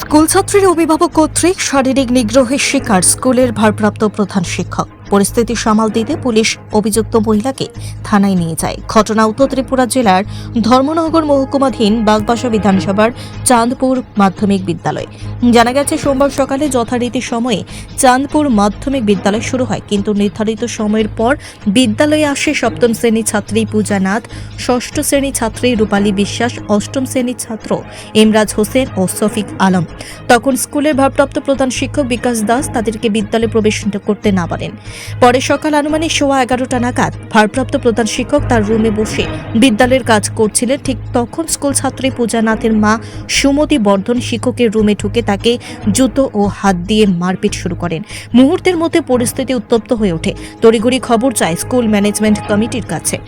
School ছাত্রীর অভিভাবক কর্তৃক শারীরিক নিগ্রহের শিকার স্কুলের ভারপ্রাপ্ত প্রধান শিক্ষক। পরিস্থিতি সামাল দিতে পুলিশ অভিযুক্ত মহিলাকে থানায় নিয়ে যায়। ঘটনা উত্তর ত্রিপুরা জেলার ধর্মনগর মহকুমাধীন বাগবাসা বিধানসভার চাঁদপুর মাধ্যমিক বিদ্যালয়। জানা গেছে, সোমবার সকালে যথারীতি সময়ে চাঁদপুর মাধ্যমিক বিদ্যালয় শুরু হয়, কিন্তু নির্ধারিত সময়ের পর বিদ্যালয়ে আসে সপ্তম শ্রেণির ছাত্রী পূজা নাথ, ষষ্ঠ শ্রেণির ছাত্রী রূপালী বিশ্বাস, অষ্টম শ্রেণির ছাত্র ইমরাজ হোসেন ও শফিক আলম। তখন স্কুলের ভারপ্রাপ্ত প্রধান শিক্ষক বিকাশ দাস তাদেরকে বিদ্যালয়ে প্রবেশ করতে না পারেন। পরে সকাল আনুমানিক সোয়া এগারোটা নাগাদ ভারপ্রাপ্ত প্রধান শিক্ষক তার রুমে বসে বিদ্যালয়ের কাজ করছিলেন। ঠিক তখন স্কুল ছাত্রী পূজা নাথের মা সুমতি বর্ধন শিক্ষকের রুমে ঢুকে তাকে জুতো ও হাত দিয়ে মারপিট শুরু করেন। মুহূর্তের মধ্যে পরিস্থিতি উত্তপ্ত হয়ে ওঠে। তড়িঘড়ি খবর চায় স্কুল ম্যানেজমেন্ট কমিটির কাছে।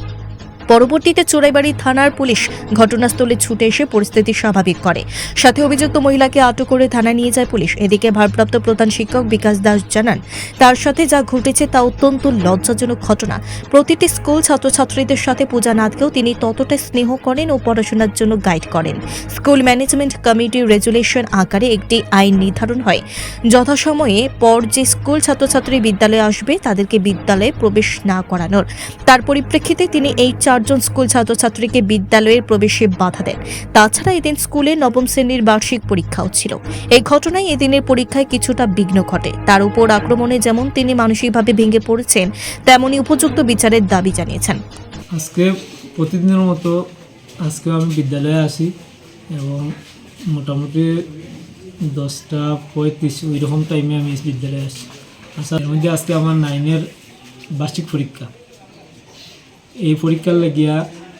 পরবর্তীতে চোরাইবাড়ি থানার পুলিশ ঘটনাস্থলে ছুটে এসে পরিস্থিতি স্বাভাবিক করে। সাথে অভিযুক্ত মহিলাকে আটক করে থানায় নিয়ে যায় পুলিশ। এদিকে ভারপ্রাপ্ত প্রধান শিক্ষক বিকাশ দাস জানান, তার সাথে যা ঘটেছে তা অত্যন্ত লজ্জাজনক ঘটনা। প্রতিটি স্কুল ছাত্রছাত্রীদের সাথে পূজা নাথকেও তিনি ততটা স্নেহ করেন ও পড়াশোনার জন্য গাইড করেন। স্কুল ম্যানেজমেন্ট কমিটির রেজুলেশন আকারে একটি আইন নির্ধারণ হয়। যথাসময়ে পর যে স্কুল ছাত্রছাত্রী বিদ্যালয়ে আসবে, তাদেরকে বিদ্যালয়ে প্রবেশ না করানোর। তার পরিপ্রেক্ষিতে তিনি এই চারজন স্কুল ছাত্রছাত্রীকে বিদ্যালয়ের প্রবেশে বাধা দেন। তাছাড়া এদিন স্কুলে নবম শ্রেণির বার্ষিক পরীক্ষাও ছিল। এই ঘটনায় এদিনের পরীক্ষায় কিছুটা বিঘ্ন ঘটে। তার উপর আক্রমণে যেমন তিনি মানসিকভাবে ভেঙে পড়েছেন, তেমনি উপযুক্ত বিচারের দাবি জানিয়েছেন। আজকে প্রতিদিনের মতো আজকে আমি বিদ্যালয়ে আসি এবং মোটামুটি দশটা পঁয়ত্রিশ ওই রকম টাইমে আমি বিদ্যালয়ে আসি। আসার মধ্যে আজকে আমার নাইনের বার্ষিক পরীক্ষা। এই পরীক্ষার লাগিয়া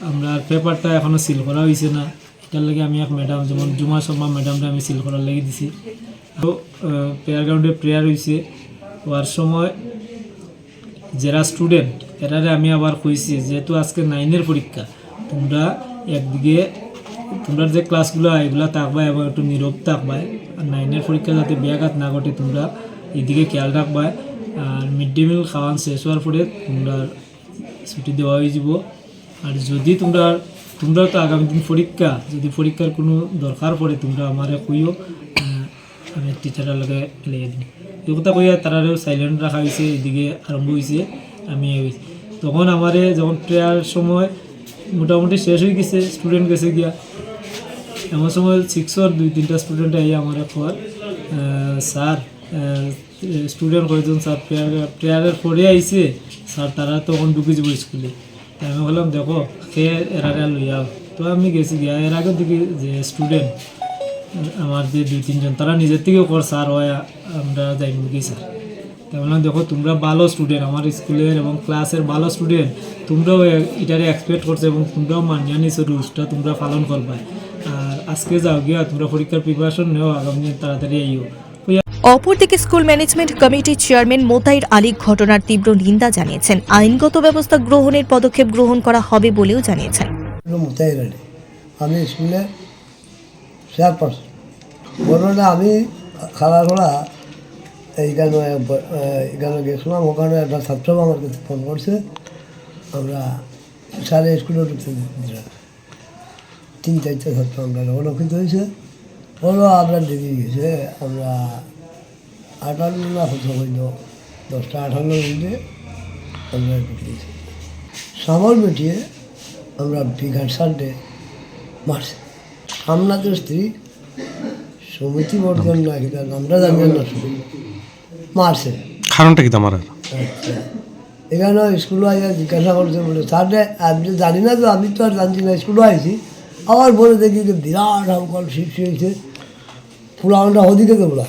আমরা পেপারটা এখনও সিল করা হয়েছে না। এটার লাগে আমি এক ম্যাডাম যেমন জুমা শর্মা ম্যাডামটা আমি সিল করার লাগিয়ে দিছি। তো প্রেয়ার গ্রাউন্ডে প্রেয়ার হয়েছে হওয়ার সময় যারা স্টুডেন্ট এরারে আমি আবার কইছি, যেহেতু আজকে নাইনের পরীক্ষা, তোমরা একদিকে, তোমরা যে ক্লাসগুলো এগুলো থাকবা এবং একটু নীরব থাকবা। আর নাইনের পরীক্ষা যাতে ব্যাঘাত না ঘটে, তোমরা এদিকে খেয়াল রাখবা। আর মিড ডে মিল খাওয়ান শেষ হওয়ার পরে তোমরা ছুটি দেওয়া হয়ে যাব। আর যদি তোমরা তোমরা তো আগামী দিন পরীক্ষা, যদি পরীক্ষার কোনো দরকার পড়ে, তোমরা আমারে কইও আমি টিচারের লগে লেগে দিই এই কথা কইয়া তারারেও সাইলেন্ট রাখা হয়েছে এদিকে আরম্ভ হয়েছে আমি তখন আমারে যখন প্রেয়ার সময় মোটামুটি শেষ হয়ে গেছে স্টুডেন্ট গেছে গিয়া। এমন সময় সিক্সর দুই তিনটা স্টুডেন্ট আই আমার খবর স্যার স্টুডেন্ট কয়েকজন স্যার প্রেয়ার প্রেয়ারের পরে আইছে। স্যার তারা তখন ঢুকে যাব স্কুলে আমি বললাম, দেখো সে এরারে লইয়াও তো আমি গেছি গিয়া। এর আগে দিকে যে স্টুডেন্ট আমার যে দুই, তিনজন, তারা নিজের থেকে কর স্যার হয়, আমরা যাইব কি স্যার তা বললাম, দেখো, তোমরা ভালো স্টুডেন্ট আমার স্কুলের এবং ক্লাসের ভালো স্টুডেন্ট তোমরাও এটারে এক্সপেক্ট করছ এবং তোমরাও মানিয়ে নিছো রুলসটা তোমরা পালন করবা। আর আজকে যাও গিয়া, তোমরা পরীক্ষার প্রিপারেশন নেও, আগামী দিন তাড়াতাড়ি আইও। অপরদিকে স্কুল ম্যানেজমেন্ট কমিটির চেয়ারম্যান মোতাইর আলী ঘটনার তীব্র নিন্দা জানিয়েছেন। আইনগত ব্যবস্থা গ্রহণের পদক্ষেপ গ্রহণ করা হবে বলেও জানিয়েছেন। আমি স্কুলে চেয়ারপারসন। আমি খালাখোলা এইখানে এখানে গেছিলাম। ওখানে একটা ছাত্র আমার কাছে ফোন করছে। আমরা সাড়ে স্কুলে ঢুকতে তিন চারটে ছাত্র আমরা রওনকৃত হয়েছে। হলো আমরা দেরি গেছে, আমরা আটান্ন না কত হইল। দশটা আটান্ন মিনিটে আমরা ঢুকিয়েছি সামল মিটিয়ে আমরা বিঘার সানডে মারছে। সামনাথের স্ত্রী সমিতি বর্ধন না তার নামটা জানবেন না শুধু মারছে। কারণটা কি তোমার? এখানে স্কুলে আইয়া জিজ্ঞাসা করছে বলে স্যাররে আমি তো জানি না তো আমি তো আর জানছি না স্কুলে আইছি। আবার বলে দেখি যে বিরাট আমকল শিপসি হয়েছে। ফুলাউনটা ওদিকে দৌড়া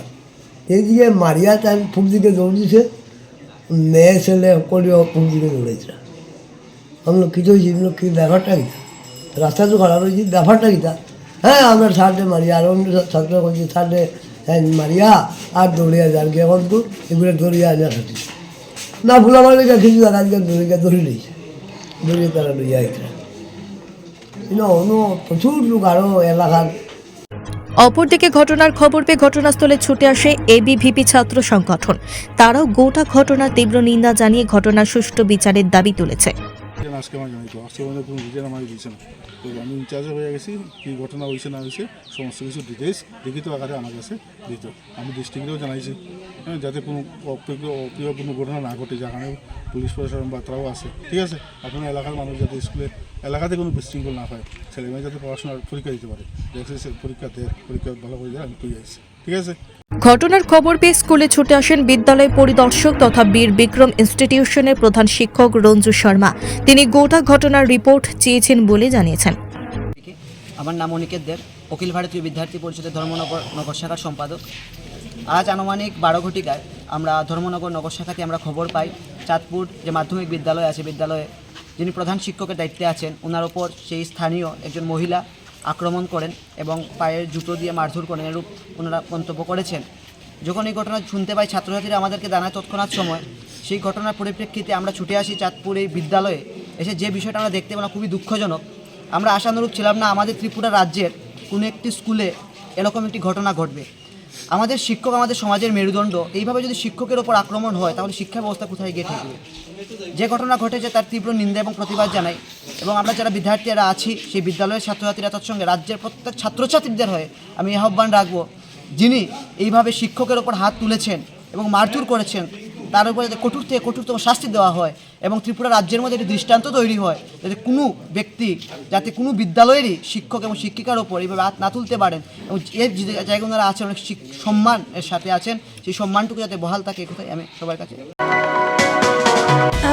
এইদিকে মারিয়া তার ফুক দিকে দৌড় দিছে মেয়ে ছেলে করিও ফুক দিকে দৌড়েছে আমরা কিছু এগুলো কি ব্যাপারটা কিনা রাস্তা তো খারাপ হয়েছে, ব্যাপারটা কিনা হ্যাঁ আমরা ছাড়তে মারিয়া, আর অন্য ছাত্র করছি হ্যাঁ মারিয়া আর দৌড়িয়া যান কি এখন তো এগুলো দৌড়িয়া আনা খাচ্ছি না, ভুলা মারলে কিছু আজকে দৌড়িয়া দৌড়ি নিয়েছে। দৌড়িয়ে তারা লইয়া আইছে। কিন্তু অন্য প্রচুর লোক আরও এলাকার অপরদিকে ঘটনার খবর পেয়ে ঘটনাস্থলে ছুটে আসে এবিভিপি ছাত্র সংগঠন। তারাও গোটা ঘটনার তীব্র নিন্দা জানিয়ে ঘটনার সুষ্ঠু বিচারের দাবি তুলেছে। আজকে আমার জানাইতো আজকে মানে কোনো রিজন আমার দিয়েছে না। তো আমি ইনচার্জে হয়ে গেছি, কী ঘটনা হয়েছে না হয়েছে, সমস্ত কিছু ডিটেলস লিখিত আকারে আমার কাছে দিত। আমি ডিস্ট্রিক্টেও জানাইছি হ্যাঁ যাতে কোনো অপ্রিয় অপ্রিয় কোনো ঘটনা না ঘটে যেখানে পুলিশ প্রশাসন বা তারাও আছে। ঠিক আছে? আপনার এলাকার মানুষ যাতে স্কুলে, এলাকাতে কোনো বিশৃঙ্খল না হয় ছেলে মেয়ে যাতে পড়াশোনার পরীক্ষা দিতে পারে। দেখছি সে পরীক্ষাতে পরীক্ষা ভালো করে যায় আমি যাচ্ছি। ঠিক আছে? ঘটনার খবর পেয়ে স্কুলে ছুটে আসেন বিদ্যালয় পরিদর্শক তথা বীর বিক্রম ইনস্টিটিউশনের প্রধান শিক্ষক রঞ্জু শর্মা। তিনি গোটা ঘটনার রিপোর্ট চেয়েছেন বলে জানিয়েছেন। আমার নাম অনিকেত দেব অখিল ভারতীয় বিদ্যার্থী পরিষদের ধর্মনগর নগর শাখার সম্পাদক। আজ আনুমানিক বারো ঘটিকায় আমরা ধর্মনগর নগর শাখাতে আমরা খবর পাই, চাঁদপুর যে মাধ্যমিক বিদ্যালয় আছে, বিদ্যালয়ে যিনি প্রধান শিক্ষকের দায়িত্বে আছেন ওনার ওপর সেই স্থানীয় একজন মহিলা আক্রমণ করেন এবং পায়ের জুতো দিয়ে মারধর করেন এরূপ ওনারা মন্তব্য করেছেন। যখন এই ঘটনা শুনতে পাই, ছাত্রছাত্রীরা আমাদেরকে জানায় তৎক্ষণাৎ সময়। সেই ঘটনার পরিপ্রেক্ষিতে আমরা ছুটে আসি চাঁদপুর এই বিদ্যালয়ে। এসে যে বিষয়টা আমরা দেখতে পেলাম খুবই দুঃখজনক। আমরা আশানুরূপ ছিলাম না, আমাদের ত্রিপুরা রাজ্যের কোনো একটি স্কুলে এরকম একটি ঘটনা ঘটবে। আমাদের শিক্ষক, আমাদের সমাজের মেরুদণ্ড। এইভাবে যদি শিক্ষকের ওপর আক্রমণ হয়, তাহলে শিক্ষা ব্যবস্থা কোথায় গিয়ে ঠেকবে যে ঘটনা ঘটেছে তার তীব্র নিন্দা এবং প্রতিবাদ জানাই। এবং আমরা যারা বিদ্যার্থীরা আছি, সেই বিদ্যালয়ের ছাত্রছাত্রীরা তার সঙ্গে রাজ্যের প্রত্যেক ছাত্রছাত্রীদের হয়ে আমি আহ্বান রাখব, যিনি এইভাবে শিক্ষকের ওপর হাত তুলেছেন এবং মারধর করেছেন, তার উপরে যাতে কঠোর থেকে কঠোরতম শাস্তি দেওয়া হয় এবং ত্রিপুরা রাজ্যের মধ্যে একটি দৃষ্টান্ত তৈরি হয়, যাতে কোনো ব্যক্তি, যাতে কোনো বিদ্যালয়েরই শিক্ষক এবং শিক্ষিকার ওপর এইভাবে হাত না তুলতে পারেন। এবং এর যে জায়গায় ওনারা আছেন, অনেক সম্মানের সাথে আছেন, সেই সম্মানটুকু যাতে বহাল থাকে, এ কথাই আমি সবার কাছে